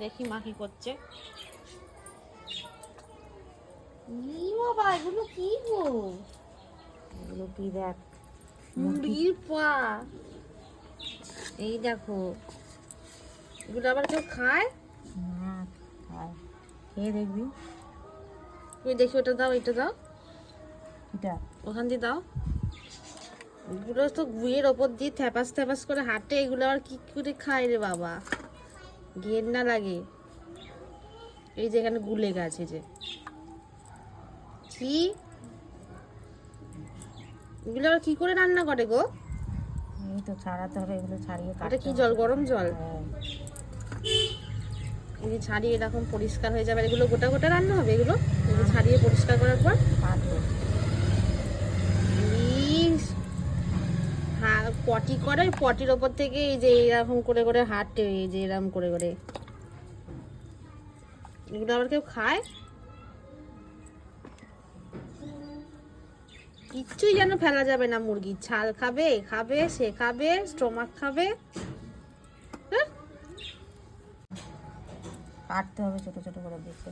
দেখি মা কি করছে। বাবা এগুলো কি গো? এগুলো কি দেখ? মুরগির পা। এই দেখো। এগুলো আবার কেউ খায়? খায়। খেয়ে দেখবি। তুমি দেখি ওটা দাও এটা দাও। এটা? ওখান দিয়ে দাও। এগুলো তো গুয়ের ওপর দিয়ে থ্যাপাস থ্যাপাস করে হাঁটে এগুলো আবার কি করে খায় রে বাবা? ঘের না লাগে। এই যে এখানে গুলে গেছে যে। কি এগুলো আবার কি করে রান্না করে গো? এই তো ছাড়াতে হবে এগুলো ছাড়িয়ে কাটতে কি জল গরম জল? হ্যাঁ। এই ছাড়িয়ে এরকম পরিষ্কার হয়ে যাবে এগুলো গোটা গোটা রান্না হবে এগুলো? এগুলো ছাড়িয়ে পরিষ্কার করার পর? কাটবো ইস, হ্যাঁ পটি করে, পটির ওপর থেকে এই যে এরকম করে করে হাঁটে, এই যে এরকম করে করে। এগুলো আবার কেউ খায়? কিচ্ছুই যেন ফেলা যাবে না মুরগি। ছাল খাবে খাবে, সে খাবে, স্টোমাক খাবে। হ্যাঁ? কাটতে হবে ছোট ছোট করে দেখে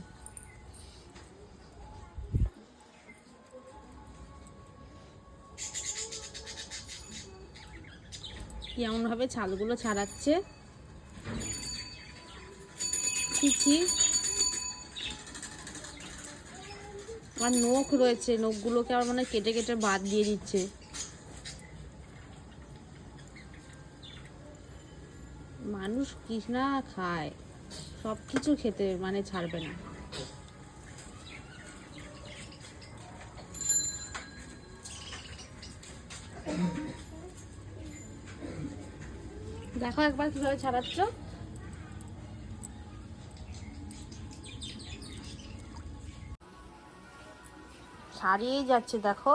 কেমন ভাবে ছালগুলো ছাড়াচ্ছে? ছিছি আমার নখ রয়েছে, নখগুলোকে আমার মানে কেটে কেটে বাদ দিয়ে দিচ্ছে। মানুষ কি না খায় সব কিছু খেতে মানে ছাড়বে না। দেখো একবার কীভাবে ছাড়াচ্ছ। ছাড়িয়েই যাচ্ছে দেখো।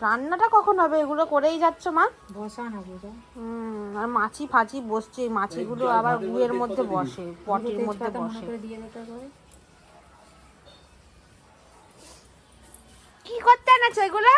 রান্নাটা কখন হবে? এগুলো করেই যাচ্ছ মা? বসা না বুঝা। হুম আর মাছি ফাঁচি বসছে মাছিগুলো আবার গুয়ের মধ্যে বসে পটের মধ্যে বসে। কি করতে এনেছো এগুলো?